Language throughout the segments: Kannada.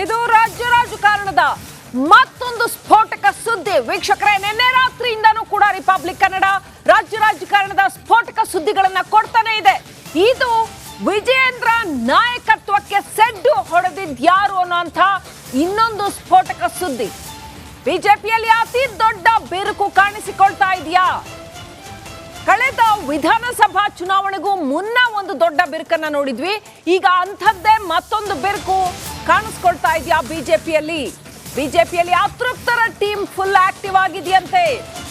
ಇದು ರಾಜ್ಯ ರಾಜಕಾರಣದ ಮತ್ತೊಂದು ಸ್ಫೋಟಕ ಸುದ್ದಿ. ವೀಕ್ಷಕರೇ, ನಿನ್ನೆ ರಾತ್ರಿಯಿಂದನೂ ಕೂಡ ರಿಪಬ್ಲಿಕ್ ಕನ್ನಡ ರಾಜ್ಯ ರಾಜಕಾರಣದ ಸ್ಫೋಟಕ ಸುದ್ದಿಗಳನ್ನ ಕೊಡ್ತಾನೆ ಇದೆ. ಇದು ವಿಜಯೇಂದ್ರ ನಾಯಕತ್ವಕ್ಕೆ ಸೆಡ್ಡು ಹೊಡೆದಿದ್ಯಾರು ಅನ್ನೋಂಥ ಇನ್ನೊಂದು ಸ್ಫೋಟಕ ಸುದ್ದಿ. ಬಿಜೆಪಿಯಲ್ಲಿ ಅತಿ ದೊಡ್ಡ ಬಿರುಕು ಕಾಣಿಸಿಕೊಳ್ತಾ ಇದೆಯಾ? ಕಳೆದ ವಿಧಾನಸಭಾ ಚುನಾವಣೆಗೂ ಮುನ್ನ ಒಂದು ದೊಡ್ಡ ಬಿರುಕನ್ನ ನೋಡಿದ್ವಿ. ಈಗ ಅಂಥದ್ದೇ ಮತ್ತೊಂದು ಬಿರುಕು. ಕಾಣಿಸ್ಕೊಳ್ತಾ ಇದೆಯಾ ಬಿಜೆಪಿಯಲ್ಲಿ? ಬಿಜೆಪಿಯಲ್ಲಿ ಅತೃಪ್ತರ ಟೀಮ್ ಫುಲ್ ಆಕ್ಟಿವ್ ಆಗಿದೆಯಂತೆ.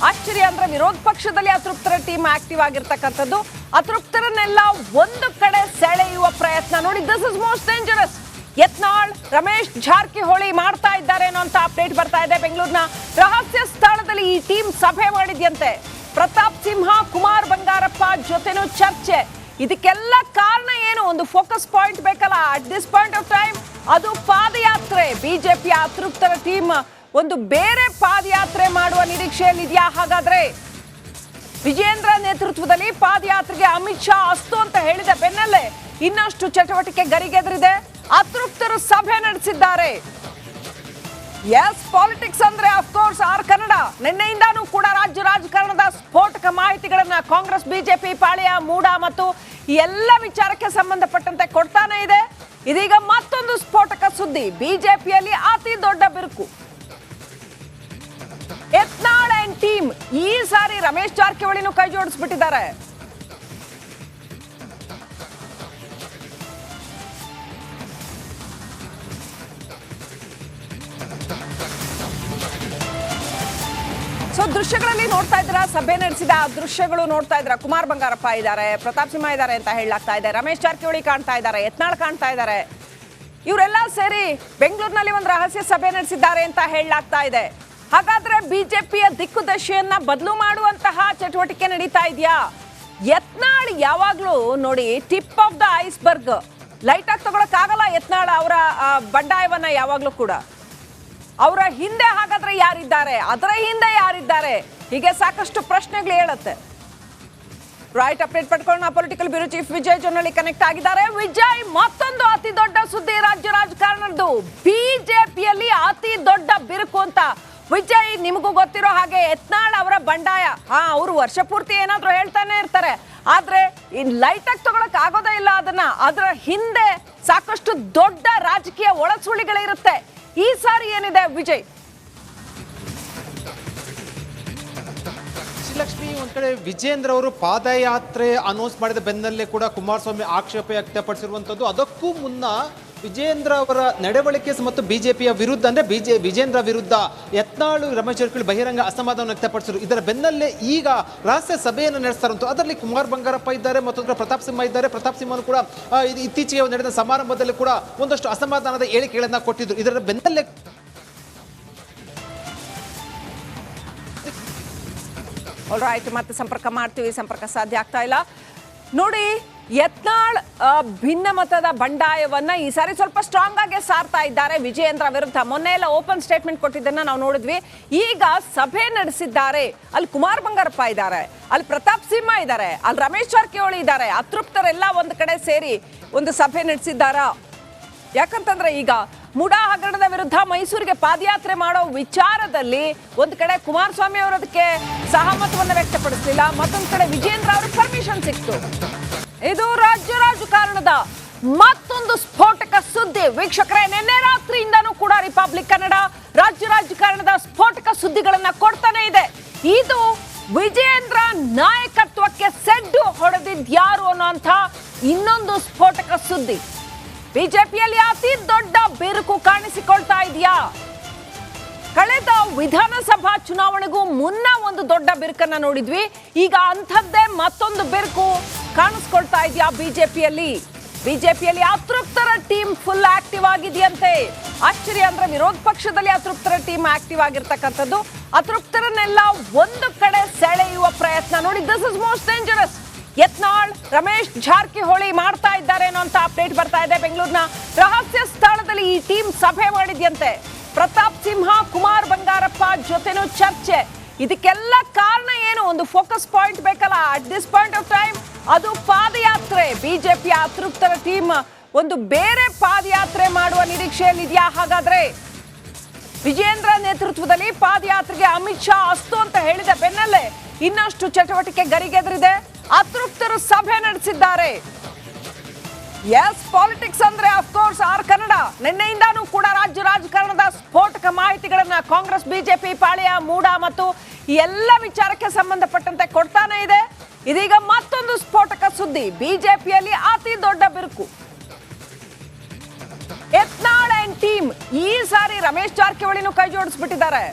ಆಶ್ಚರ್ಯ ಅಂದ್ರೆ ವಿರೋಧ ಪಕ್ಷದಲ್ಲಿ ಅತೃಪ್ತರ ಟೀಮ್ ಆಕ್ಟಿವ್ ಆಗಿರ್ತಕ್ಕಂಥದ್ದು. ಅತೃಪ್ತರನ್ನೆಲ್ಲ ಒಂದು ಕಡೆ ಸೆಳೆಯುವ ಪ್ರಯತ್ನ. ನೋಡಿ this is most dangerous Yatnal, Ramesh Jarkiholi ಮಾಡ್ತಾ ಇದ್ದಾರೆ ಅನ್ನೋ ಅಂತ ಅಪ್ಡೇಟ್ ಬರ್ತಾ ಇದೆ ಬೆಂಗಳೂರಿನ. ರಹಸ್ಯ ಸ್ಥಳದಲ್ಲಿ ಈ ಟೀಮ್ ಸಭೆ ಮಾಡಿದ್ಯಂತೆ. ಪ್ರತಾಪ್ ಸಿಂಹ, ಕುಮಾರ್ ಬಂಗಾರಪ್ಪ ಜೊತೆನೂ ಚರ್ಚೆ. ಇದಕ್ಕೆಲ್ಲ ಕಾರಣ ಏನು? ಒಂದು ಫೋಕಸ್ ಪಾಯಿಂಟ್ ಬೇಕಲ್ಲ? At this point of time ಅದು ಪಾದಯಾತ್ರೆ. ಬಿಜೆಪಿಯ ಅತೃಪ್ತರ ಟೀಮ್ ಒಂದು ಬೇರೆ ಪಾದಯಾತ್ರೆ ಮಾಡುವ ನಿರೀಕ್ಷೆಯಲ್ಲಿದೆಯಾ ಹಾಗಾದ್ರೆ ವಿಜೇಂದ್ರ ನೇತೃತ್ವದಲ್ಲಿ ಪಾದಯಾತ್ರೆಗೆ ಅಮಿತ್ ಶಾ ಅಸ್ತು ಅಂತ ಹೇಳಿದ ಬೆನ್ನಲ್ಲೇ ಇನ್ನಷ್ಟು ಚಟುವಟಿಕೆ ಗರಿಗೆದರಿದೆ. ಅತೃಪ್ತರು ಸಭೆ ನಡೆಸಿದ್ದಾರೆ. ಎಸ್ ಪಾಲಿಟಿಕ್ಸ್ ಅಂದ್ರೆ ಅಫ್ಕೋರ್ಸ್ ಆರ್ ಕನ್ನಡ. ನಿನ್ನೆಯಿಂದಾನೂ ಕೂಡ ರಾಜ್ಯ ರಾಜಕಾರಣದ ಸ್ಫೋಟಕ ಮಾಹಿತಿಗಳನ್ನ ಕಾಂಗ್ರೆಸ್, ಬಿಜೆಪಿ, ಪಾಳ್ಯ, ಮೂಡ ಮತ್ತು ಎಲ್ಲ ವಿಚಾರಕ್ಕೆ ಸಂಬಂಧಪಟ್ಟಂತೆ ಕೊಡ್ತಾನೆ ಇದೆ. ಇದೀಗ ಮತ್ತೊಂದು ಸ್ಫೋಟಕ ಸುದ್ದಿ. ಬಿಜೆಪಿಯಲ್ಲಿ ಅತಿ ದೊಡ್ಡ ಬಿರುಕು. ಯತ್ನಾಳ್ ಅಂಡ್ ಟೀಮ್ ಈ ಸಾರಿ ರಮೇಶ್ ಜಾರಕಿಹೊಳಿನೂ ಕೈ ಜೋಡಿಸ್ಬಿಟ್ಟಿದ್ದಾರೆ ಸೊ ದೃಶ್ಯಗಳಲ್ಲಿ ನೋಡ್ತಾ ಇದ್ರ ಸಭೆ ನಡೆಸಿದ ದೃಶ್ಯಗಳು ನೋಡ್ತಾ ಇದ್ರ ಕುಮಾರ್ ಬಂಗಾರಪ್ಪ ಇದ್ದಾರೆ, ಪ್ರತಾಪ್ ಸಿಂಹ ಇದ್ದಾರೆ ಅಂತ ಹೇಳಲಾಗ್ತಾ ಇದೆ, ರಮೇಶ್ ಜಾರಕಿಹೊಳಿ ಕಾಣ್ತಾ ಇದ್ದಾರೆ, ಯತ್ನಾಳ್ ಕಾಣ್ತಾ ಇದ್ದಾರೆ. ಇವರೆಲ್ಲ ಸೇರಿ ಬೆಂಗಳೂರಿನಲ್ಲಿ ಒಂದು ರಹಸ್ಯ ಸಭೆ ನಡೆಸಿದ್ದಾರೆ ಅಂತ ಹೇಳಲಾಗ್ತಾ ಇದೆ. ಹಾಗಾದ್ರೆ ಬಿಜೆಪಿಯ ದಿಕ್ಕುದಶೆಯನ್ನ ಬದಲು ಮಾಡುವಂತಹ ಚಟುವಟಿಕೆ ನಡೀತಾ ಇದೆಯಾ? ಯತ್ನಾಳ್ ಯಾವಾಗ್ಲೂ ನೋಡಿ tip of the iceberg light ಆಗಿ ತಗೊಳಕ್ ಆಗಲ್ಲ ಯತ್ನಾಳ್ ಅವರ ಬಂಡಾಯವನ್ನ ಯಾವಾಗ್ಲೂ ಕೂಡ. ಅವರ ಹಿಂದೆ ಹಾಗಾದ್ರೆ ಯಾರಿದ್ದಾರೆ? ಅದರ ಹಿಂದೆ ಯಾರಿದ್ದಾರೆ? ಹೀಗೆ ಸಾಕಷ್ಟು ಪ್ರಶ್ನೆಗಳು ಹೇಳುತ್ತೆ. Right update ಪಡ್ಕೊಳ್ಳೋಣ. Political bureau chief Vijay Jonnalli connect ಆಗಿದ್ದಾರೆ. ವಿಜಯ್, ಮತ್ತೊಂದು ಅತಿ ದೊಡ್ಡ ಸುದ್ದಿ ರಾಜ್ಯ ರಾಜಕಾರಣದ್ದು. ಬಿಜೆಪಿಯಲ್ಲಿ ಅತಿ ದೊಡ್ಡ ಬಿರುಕು ಅಂತ. ವಿಜಯ್, ನಿಮಗೂ ಗೊತ್ತಿರೋ ಹಾಗೆ ಯತ್ನಾಳ್ ಅವರ ಬಂಡಾಯ. ಹಾ, ಅವರು ವರ್ಷ ಪೂರ್ತಿ ಏನಾದ್ರೂ ಹೇಳ್ತಾನೆ ಇರ್ತಾರೆ. ಆದ್ರೆ ಇನ್ ಲೈಟ್ ಆಗಿ ತಗೊಳಕ್ ಆಗೋದೇ ಇಲ್ಲ ಅದನ್ನ. ಅದರ ಹಿಂದೆ ಸಾಕಷ್ಟು ದೊಡ್ಡ ರಾಜಕೀಯ ಒಳಸುಳಿಗಳಿರುತ್ತೆ. ಈ ಸಾರಿ ಏನಿದೆ, ವಿಜಯ್? ಲಕ್ಷ್ಮಿ ಒಂದ್ ಕಡೆ ವಿಜೇಂದ್ರ ಅವರು ಪಾದಯಾತ್ರೆ ಅನೌನ್ಸ್ ಮಾಡಿದ ಬೆನ್ನಲ್ಲೇ ಕೂಡ ಕುಮಾರಸ್ವಾಮಿ ಆಕ್ಷೇಪ ವ್ಯಕ್ತಪಡಿಸಿರುವಂತದ್ದು. ಅದಕ್ಕೂ ಮುನ್ನ ವಿಜೇಂದ್ರ ಅವರ ನಡವಳಿಕೆ ಮತ್ತು ಬಿಜೆಪಿಯ ವಿರುದ್ಧ ಅಂದ್ರೆ ಬಿಜೆ ವಿಜೇಂದ್ರ ವಿರುದ್ಧ ಯತ್ನಾಳು ರಮೇಶ್ ಜಾರಕಿಹೊಳಿ ಬಹಿರಂಗ ಅಸಮಾಧಾನ ವ್ಯಕ್ತಪಡಿಸಿದರು. ಇದರ ಬೆನ್ನಲ್ಲೇ ಈಗ ರಹಸ್ಯ ಸಭೆಯನ್ನು ನಡೆಸ್ತಾರಂತ ಅದರಲ್ಲಿ ಕುಮಾರ್ ಬಂಗಾರಪ್ಪ ಇದ್ದಾರೆ, ಮತ್ತೊಂದು ಪ್ರತಾಪ್ ಸಿಂಹ ಇದ್ದಾರೆ. ಪ್ರತಾಪ್ ಸಿಂಹನು ಕೂಡ ಇತ್ತೀಚೆಗೆ ನಡೆದ ಸಮಾರಂಭದಲ್ಲಿ ಕೂಡ ಒಂದಷ್ಟು ಅಸಮಾಧಾನದ ಹೇಳಿಕೆಗಳನ್ನು ಕೊಟ್ಟಿದ್ದರು ಇದರ ಬೆನ್ನಲ್ಲೇ ಮತ್ತೆ ಸಂಪರ್ಕ ಮಾಡ್ತೀವಿ. ಸಂಪರ್ಕ ಸಾಧ್ಯ ಆಗ್ತಾ ಇಲ್ಲ. ನೋಡಿ ಯತ್ನಾಳ್ ಭಿನ್ನ ಮತದ ಬಂಡಾಯವನ್ನ ಈ ಸಾರಿ ಸ್ವಲ್ಪ ಸ್ಟ್ರಾಂಗ್ ಆಗಿ ಸಾರ್ತಾ ಇದ್ದಾರೆ ವಿಜಯೇಂದ್ರ ವಿರುದ್ಧ. ಮೊನ್ನೆ ಎಲ್ಲ ಓಪನ್ ಸ್ಟೇಟ್ಮೆಂಟ್ ಕೊಟ್ಟಿದ್ದನ್ನ ನಾವು ನೋಡಿದ್ವಿ. ಈಗ ಸಭೆ ನಡೆಸಿದ್ದಾರೆ. ಅಲ್ಲಿ ಕುಮಾರ್ ಬಂಗಾರಪ್ಪ ಇದ್ದಾರೆ, ಅಲ್ಲಿ ಪ್ರತಾಪ್ ಸಿಂಹ ಇದ್ದಾರೆ, ಅಲ್ಲಿ ರಮೇಶ್ ಜಾರಕಿಹೊಳಿ ಇದ್ದಾರೆ, ಅತೃಪ್ತರೆಲ್ಲ ಒಂದು ಕಡೆ ಸೇರಿ ಒಂದು ಸಭೆ ನಡೆಸಿದ್ದಾರಾ? ಯಾಕಂತಂದ್ರೆ ಈಗ ಮುಡಾ ಹಗರಣದ ವಿರುದ್ಧ ಮೈಸೂರಿಗೆ ಪಾದಯಾತ್ರೆ ಮಾಡೋ ವಿಚಾರದಲ್ಲಿ ಒಂದು ಕಡೆ ಕುಮಾರಸ್ವಾಮಿ ಅವರು ಅದಕ್ಕೆ ಸಹಮತವನ್ನು ವ್ಯಕ್ತಪಡಿಸಲಿಲ್ಲ. ಮತ್ತೊಂದು ಕಡೆ ವಿಜೇಂದ್ರ ಅವ್ರಿಗೆ ಪರ್ಮಿಷನ್ ಸಿಕ್ತು. ಇದು ರಾಜ್ಯ ರಾಜಕಾರಣದ ಮತ್ತೊಂದು ಸ್ಫೋಟಕ ಸುದ್ದಿ. ವೀಕ್ಷಕರೇ, ನಿನ್ನೆ ರಾತ್ರಿಯಿಂದನೂ ಕೂಡ ರಿಪಬ್ಲಿಕ್ ಕನ್ನಡ ರಾಜ್ಯ ರಾಜಕಾರಣದ ಸ್ಫೋಟಕ ಸುದ್ದಿಗಳನ್ನ ಕೊಡ್ತಾನೆ ಇದೆ. ಇದು ವಿಜಯೇಂದ್ರ ನಾಯಕತ್ವಕ್ಕೆ ಸೆಡ್ಡು ಹೊಡೆದಿದ್ಯಾರು ಅನ್ನೋಂಥ ಇನ್ನೊಂದು ಸ್ಫೋಟಕ ಸುದ್ದಿ. ಬಿಜೆಪಿಯಲ್ಲಿ ಅತಿ ದೊಡ್ಡ ಬಿರುಕು ಕಾಣಿಸಿಕೊಳ್ತಾ ಇದೆಯಾ? ಕಳೆದ ವಿಧಾನಸಭಾ ಚುನಾವಣೆಗೂ ಮುನ್ನ ಒಂದು ದೊಡ್ಡ ಬಿರುಕನ್ನ ನೋಡಿದ್ವಿ. ಈಗ ಅಂಥದ್ದೇ ಮತ್ತೊಂದು ಬಿರುಕು. ಕಾಣಿಸ್ಕೊಳ್ತಾ ಇದೆಯಾ ಬಿಜೆಪಿಯಲ್ಲಿ? ಬಿಜೆಪಿಯಲ್ಲಿ ಅತೃಪ್ತರ ಟೀಮ್ ಫುಲ್ ಆಕ್ಟಿವ್ ಆಗಿದೆಯಂತೆ. ಆಶ್ಚರ್ಯ ಅಂದ್ರೆ ವಿರೋಧ ಪಕ್ಷದಲ್ಲಿ ಅತೃಪ್ತರ ಟೀಮ್ ಆಕ್ಟಿವ್ ಆಗಿರ್ತಕ್ಕಂಥದ್ದು. ಅತೃಪ್ತರನ್ನೆಲ್ಲ ಒಂದು ಕಡೆ ಸೆಳೆಯುವ ಪ್ರಯತ್ನ. ನೋಡಿ this is most dangerous Yatnal, Ramesh Jarkiholi ಮಾಡ್ತಾ ಇದ್ದಾರೆ ಅನ್ನೋ ಅಂತ ಅಪ್ಡೇಟ್ ಬರ್ತಾ ಇದೆ ಬೆಂಗಳೂರಿನ ರಹಸ್ಯ ಸ್ಥಳದಲ್ಲಿ ಈ ಟೀಮ್ ಸಭೆ ಮಾಡಿದ್ಯಂತೆ. ಪ್ರತಾಪ್ ಸಿಂಹ, ಕುಮಾರ್ ಬಂಗಾರಪ್ಪ ಜೊತೆನೂ ಚರ್ಚೆ. ಇದಕ್ಕೆಲ್ಲ ಕಾರಣ ಏನು? ಒಂದು ಫೋಕಸ್ ಪಾಯಿಂಟ್ ಬೇಕಲ್ಲ? At this point of time ಅದು ಪಾದಯಾತ್ರೆ. ಬಿಜೆಪಿಯ ಅತೃಪ್ತರ ಟೀಮ್ ಒಂದು ಬೇರೆ ಪಾದಯಾತ್ರೆ ಮಾಡುವ ನಿರೀಕ್ಷೆಯಲ್ಲಿದೆಯಾ ಹಾಗಾದ್ರೆ ವಿಜೇಂದ್ರ ನೇತೃತ್ವದಲ್ಲಿ ಪಾದಯಾತ್ರೆಗೆ ಅಮಿತ್ ಶಾ ಅಸ್ತು ಅಂತ ಹೇಳಿದ ಬೆನ್ನಲ್ಲೇ ಇನ್ನಷ್ಟು ಚಟುವಟಿಕೆ ಗರಿಗೆದರಿದೆ. ಅತೃಪ್ತರು ಸಭೆ ನಡೆಸಿದ್ದಾರೆ. ಎಸ್ ಪಾಲಿಟಿಕ್ಸ್ ಅಂದ್ರೆ ಅಫ್ಕೋರ್ಸ್ ಆರ್ ಕನ್ನಡ. ನಿನ್ನೆಯಿಂದಾನೂ ಕೂಡ ರಾಜ್ಯ ರಾಜಕಾರಣದ ಸ್ಫೋಟಕ ಮಾಹಿತಿಗಳನ್ನ ಕಾಂಗ್ರೆಸ್, ಬಿಜೆಪಿ, ಪಾಳ್ಯ, ಮೂಡ ಮತ್ತು ಎಲ್ಲ ವಿಚಾರಕ್ಕೆ ಸಂಬಂಧಪಟ್ಟಂತೆ ಕೊಡ್ತಾನೆ ಇದೆ. ಇದೀಗ ಸ್ಫೋಟಕ ಸುದ್ದಿ. ಬಿಜೆಪಿಯಲ್ಲಿ ಅತಿ ದೊಡ್ಡ ಬಿರುಕು. ಯತ್ನಾಳ್ ಅಂಡ್ ಟೀಮ್ ಈ ಸಾರಿ ರಮೇಶ್ ಜಾರಕಿಹೊಳಿನೂ ಕೈ ಜೋಡಿಸ್ಬಿಟ್ಟಿದ್ದಾರೆ.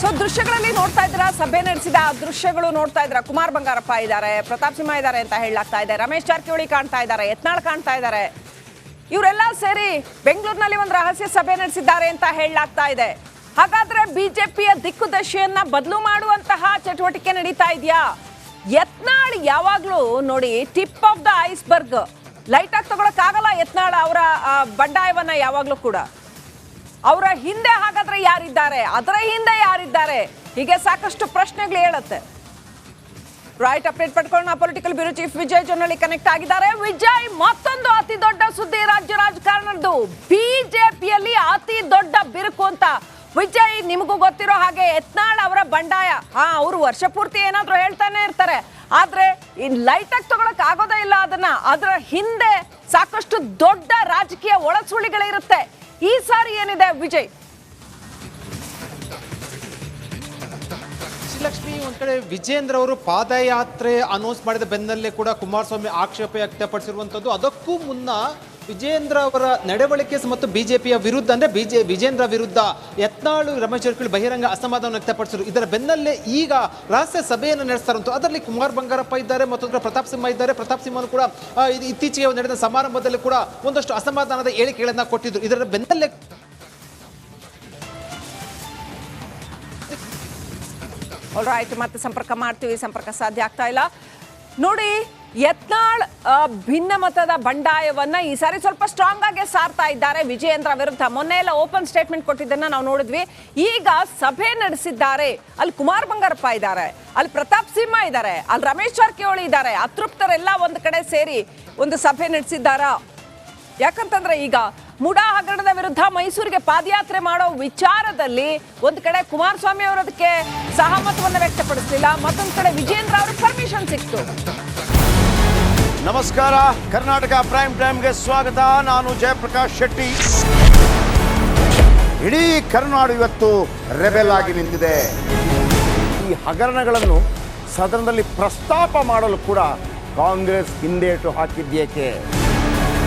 ಸೊ ದೃಶ್ಯಗಳಲ್ಲಿ ನೋಡ್ತಾ ಇದ್ದೀರಾ? ಸಭೆ ನಡೆಸಿದ ಆ ದೃಶ್ಯಗಳು ನೋಡ್ತಾ ಇದ್ದೀರಾ? ಕುಮಾರ್ ಬಂಗಾರಪ್ಪ ಇದ್ದಾರೆ, ಪ್ರತಾಪ್ ಸಿಂಹ ಇದ್ದಾರೆ ಅಂತ ಹೇಳಲಾಗ್ತಾ ಇದೆ. ರಮೇಶ್ ಜಾರಕಿಹೊಳಿ ಕಾಣ್ತಾ ಇದ್ದಾರೆ, ಯತ್ನಾಳ್ ಕಾಣ್ತಾ ಇದ್ದಾರೆ. ಇವರೆಲ್ಲ ಸೇರಿ ಬೆಂಗಳೂರಿನಲ್ಲಿ ಒಂದು ರಹಸ್ಯ ಸಭೆ ನಡೆಸಿದ್ದಾರೆ ಅಂತ ಹೇಳಲಾಗ್ತಾ ಇದೆ. ಹಾಗಾದ್ರೆ ಬಿಜೆಪಿಯ ದಿಕ್ಕುದಶೆಯನ್ನ ಬದಲು ಮಾಡುವಂತಹ ಚಟುವಟಿಕೆ ನಡೀತಾ ಇದೆಯಾ? ಯತ್ನಾಳ್ ಯಾವಾಗ್ಲೂ ನೋಡಿ tip of the iceberg. Light ಆಗಿ ತಗೊಳಕ್ ಆಗಲ್ಲ ಯತ್ನಾಳ್ ಅವರ ಬಂಡಾಯವನ್ನ ಯಾವಾಗ್ಲೂ ಕೂಡ. ಅವರ ಹಿಂದೆ ಹಾಗಾದ್ರೆ ಯಾರಿದ್ದಾರೆ? ಅದರ ಹಿಂದೆ ಯಾರಿದ್ದಾರೆ? ಹೀಗೆ ಸಾಕಷ್ಟು ಪ್ರಶ್ನೆಗಳು ಹೇಳುತ್ತೆ right update ಪಡ್ಕೊಳ್ಳೋಣ. Political bureau chief Vijay Jonnalli connect ಆಗಿದ್ದಾರೆ. ವಿಜಯ್ ಮತ್ತೊಂದು ಅತಿ ದೊಡ್ಡ ಸುದ್ದಿ ರಾಜ್ಯ ರಾಜಕಾರಣದ್ದು. ಬಿಜೆಪಿಯಲ್ಲಿ ಅತಿ ದೊಡ್ಡ ಬಿರುಕು ಅಂತ. ವಿಜಯ್ ನಿಮಗೂ ಗೊತ್ತಿರೋ ಹಾಗೆ ಯತ್ನಾಳ್ ಅವರ ಬಂಡಾಯ. ಹಾ, ಅವರು ವರ್ಷ ಪೂರ್ತಿ ಏನಾದ್ರೂ ಹೇಳ್ತಾನೆ ಇರ್ತಾರೆ. ಆದ್ರೆ ಇನ್ ಲೈಟ್ ಆಗಿ ತಗೊಳಕ್ ಆಗೋದೇ ಇಲ್ಲ ಅದನ್ನ. ಅದರ ಹಿಂದೆ ಸಾಕಷ್ಟು ದೊಡ್ಡ ರಾಜಕೀಯ ಒಳಸುಳಿಗಳಿರುತ್ತೆ ಈ ಸಾರಿ ಏನಿದೆ ವಿಜಯ್ ಶ್ರೀಲಕ್ಷ್ಮಿ ಒಂದ್ ಕಡೆ ವಿಜೇಂದ್ರ ಅವರು ಪಾದಯಾತ್ರೆ ಅನೌನ್ಸ್ ಮಾಡಿದ ಬೆನ್ನಲ್ಲೇ ಕೂಡ ಕುಮಾರಸ್ವಾಮಿ ಆಕ್ಷೇಪ ವ್ಯಕ್ತಪಡಿಸಿರುವಂತದ್ದು. ಅದಕ್ಕೂ ಮುನ್ನ ವಿಜೇಂದ್ರ ಅವರ ನಡವಳಿಕೆ ಮತ್ತು ಬಿಜೆಪಿಯ ವಿರುದ್ಧ, ಅಂದ್ರೆ ಬಿಜೆ, ವಿಜೇಂದ್ರ ವಿರುದ್ಧ ಯತ್ನಾಳು ರಮೇಶ್ ಜಾರಕಿಹೊಳಿ ಬಹಿರಂಗ ಅಸಮಾಧಾನ ವ್ಯಕ್ತಪಡಿಸಿರು. ಇದರ ಬೆನ್ನಲ್ಲೇ ಈಗ ರಹಸ್ಯ ಸಭೆಯನ್ನು ನಡೆಸ್ತಾರಂತ. ಅದರಲ್ಲಿ ಕುಮಾರ್ ಬಂಗಾರಪ್ಪ ಇದ್ದಾರೆ ಮತ್ತೊಂದು ಪ್ರತಾಪ್ ಸಿಂಹ ಇದ್ದಾರೆ. ಪ್ರತಾಪ್ ಸಿಂಹನು ಕೂಡ ಇತ್ತೀಚೆಗೆ ನಡೆದ ಸಮಾರಂಭದಲ್ಲಿ ಕೂಡ ಒಂದಷ್ಟು ಅಸಮಾಧಾನದ ಹೇಳಿಕೆಗಳನ್ನ ಕೊಟ್ಟಿದ್ರು. ಇದರ ಬೆನ್ನಲ್ಲೇ ರೈಟ್ ಮತ್ತೆ ಸಂಪರ್ಕ ಮಾಡ್ತೀವಿ, ಸಂಪರ್ಕ ಸಾಧ್ಯ ಆಗ್ತಾ ಇಲ್ಲ. ನೋಡಿ, ಯತ್ನಾಳ್ ಭಿನ್ನ ಮತದ ಬಂಡಾಯವನ್ನ ಈ ಸಾರಿ ಸ್ವಲ್ಪ ಸ್ಟ್ರಾಂಗ್ ಆಗಿ ಸಾರ್ತಾ ಇದ್ದಾರೆ ವಿಜಯೇಂದ್ರ ವಿರುದ್ಧ. ಮೊನ್ನೆ ಎಲ್ಲ ಓಪನ್ ಸ್ಟೇಟ್ಮೆಂಟ್ ಕೊಟ್ಟಿದ್ದನ್ನ ನಾವು ನೋಡಿದ್ವಿ. ಈಗ ಸಭೆ ನಡೆಸಿದ್ದಾರೆ. ಅಲ್ಲಿ ಕುಮಾರ್ ಬಂಗಾರಪ್ಪ ಇದ್ದಾರೆ, ಅಲ್ಲಿ ಪ್ರತಾಪ್ ಸಿಂಹ ಇದ್ದಾರೆ, ಅಲ್ಲಿ ರಮೇಶ್ ಜಾರಕಿಹೊಳಿ ಇದ್ದಾರೆ, ಅತೃಪ್ತರೆಲ್ಲ ಒಂದು ಕಡೆ ಸೇರಿ ಒಂದು ಸಭೆ ನಡೆಸಿದ್ದಾರಾ? ಯಾಕಂತಂದ್ರೆ ಈಗ ಮುಡಾ ಹಗರಣದ ವಿರುದ್ಧ ಮೈಸೂರಿಗೆ ಪಾದಯಾತ್ರೆ ಮಾಡೋ ವಿಚಾರದಲ್ಲಿ ಒಂದು ಕಡೆ ಕುಮಾರಸ್ವಾಮಿ ಅವರು ಅದಕ್ಕೆ ಸಹಮತವನ್ನು ವ್ಯಕ್ತಪಡಿಸಲಿಲ್ಲ, ಮತ್ತೊಂದು ಕಡೆ ವಿಜೇಂದ್ರ ಅವರು ಪರ್ಮಿಷನ್ ಸಿಕ್ತು. ನಮಸ್ಕಾರ, ಕರ್ನಾಟಕ ಪ್ರೈಮ್ ಟೈಮ್ಗೆ ಸ್ವಾಗತ. ನಾನು ಜಯಪ್ರಕಾಶ್ ಶೆಟ್ಟಿ. ಇಡೀ ಕರುನಾಡು ಇವತ್ತು ರೆಬೆಲ್ ಆಗಿ ನಿಂತಿದೆ. ಈ ಹಗರಣಗಳನ್ನು ಸದನದಲ್ಲಿ ಪ್ರಸ್ತಾಪ ಮಾಡಲು ಕೂಡ ಕಾಂಗ್ರೆಸ್ ಹಿಂದೇಟು ಹಾಕಿದ್ದೇಕೆ